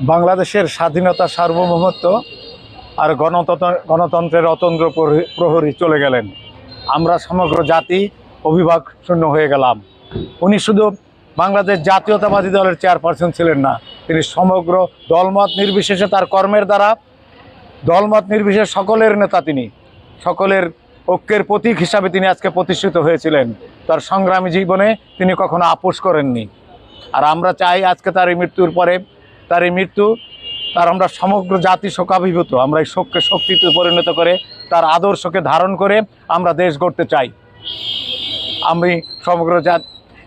বাংলাদেশের স্বাধীনতা সার্বভৌমত্ব আর গণতন্ত্র গণতন্ত্রের অতন্ত্র প্রহরী- চলে গেলেন। আমরা সমগ্র জাতি অভিভাবক শূন্য হয়ে গেলাম। উনি শুধু বাংলাদেশ জাতীয়তাবাদী দলের চেয়ারপারসন ছিলেন না, তিনি সমগ্র দলমত নির্বিশেষে তার কর্মের দ্বারা, দলমত নির্বিশেষে সকলের নেতা তিনি। সকলের ঐক্যের প্রতীক হিসাবে তিনি আজকে প্রতিষ্ঠিত হয়েছিলেন। তার সংগ্রামী জীবনে তিনি কখনো আপোষ করেননি। আর আমরা চাই আজকে তার এই মৃত্যুর পরে তার এই মৃত্যু তার আমরা সমগ্র জাতি শোকাভিভূত। আমরা এই শোককে শক্তিতে পরিণত করে তার আদর্শকে ধারণ করে আমরা দেশ গড়তে চাই। আমি সমগ্র জাত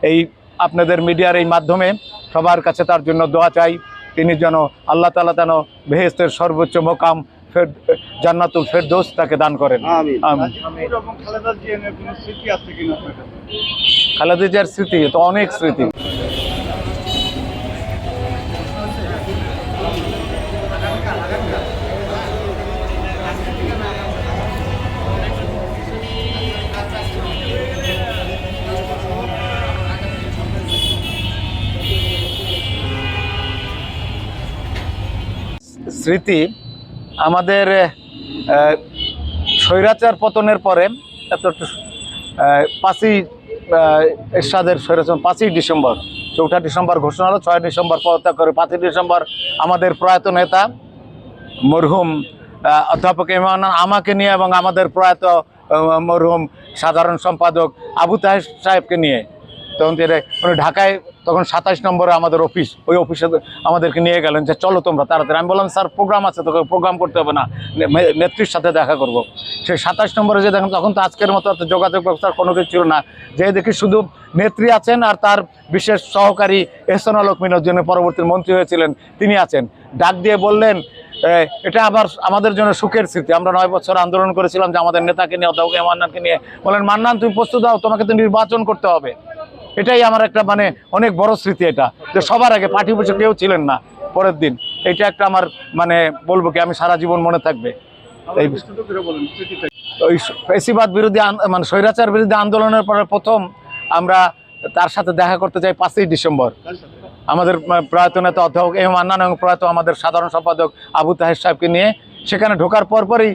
এই আপনাদের মিডিয়ার এই মাধ্যমে সবার কাছে তার জন্য দোয়া চাই। তিনি যেন আল্লাহ তালা যেন বেহেস্তের সর্বোচ্চ মোকাম ফের জান্নাতুল ফেরদৌস তাকে দান করেন? খালেদা জিয়ার স্মৃতি তো অনেক স্মৃতি। স্মৃতি আমাদের স্বৈরাচার পতনের পরে এত পাঁচই এরশাদের স্বৈরাচার, পাঁচই ডিসেম্বর, চৌঠা ডিসেম্বর ঘোষণা হলো, ছয় ডিসেম্বর পদত্যাগ করে পাঁচই ডিসেম্বর আমাদের প্রয়াত নেতা মরহুম অধ্যাপক ইমান আমাকে নিয়ে এবং আমাদের প্রয়াত মরহুম সাধারণ সম্পাদক আবু তাহের সাহেবকে নিয়ে তখন উনি ঢাকায় তখন সাতাশ নম্বরে আমাদের অফিস ওই অফিসে আমাদেরকে নিয়ে গেলেন যে চলো তোমরা তাড়াতাড়ি। আমি বললাম, স্যার প্রোগ্রাম আছে, তোকে প্রোগ্রাম করতে হবে না। নেত্রীর সাথে দেখা করব। সেই সাতাশ নম্বরে যে দেখেন, তখন তো আজকের মতো যোগাযোগ ব্যবস্থার কোনো কিছু ছিল না। যে দেখি শুধু নেত্রী আছেন আর তার বিশেষ সহকারী এহসান আলক জন্য পরবর্তী মন্ত্রী হয়েছিলেন, তিনি আছেন। ডাক দিয়ে বললেন এটা আবার আমাদের জন্য সুখের স্মৃতি। আমরা নয় বছর আন্দোলন করেছিলাম যে আমাদের নেতাকে নিয়ে, অধ্যাপক মান্নানকে নিয়ে। বলেন মান্নান, তুমি প্রস্তুত দাও তোমাকে তো নির্বাচন করতে হবে। এটাই আমার একটা মানে অনেক বড় স্মৃতি এটা, যে সবার আগে পার্টি বসে কেউ ছিলেন না পরের দিন। এটা একটা আমার মানে বলব কি, আমি সারা জীবন মনে থাকবে। ফেসিবাদ বিরোধী মানে স্বৈরাচার বিরোধী আন্দোলনের পরে প্রথম আমরা তার সাথে দেখা করতে চাই পাঁচই ডিসেম্বর। আমাদের প্রয়াত নেতা অধ্যাপক এম মান্নান এবং প্রয়াত আমাদের সাধারণ সম্পাদক আবু তাহের সাহেবকে নিয়ে সেখানে ঢোকার পরপরই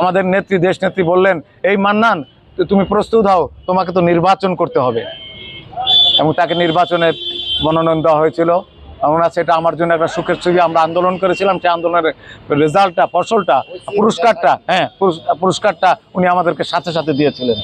আমাদের নেত্রী, দেশ নেত্রী বললেন, এই মান্নান তুমি প্রস্তুত হও, তোমাকে তো নির্বাচন করতে হবে। এবং তাকে নির্বাচনের মনোনয়ন দেওয়া হয়েছিল। আছে এটা আমার জন্য একটা সুখের ছবি, আমরা আন্দোলন করেছিলাম। সেই আন্দোলনের রেজাল্টটা, ফসলটা, পুরস্কারটা হ্যাঁ পুরস্কারটা উনি আমাদেরকে সাথে সাথে দিয়েছিলেন।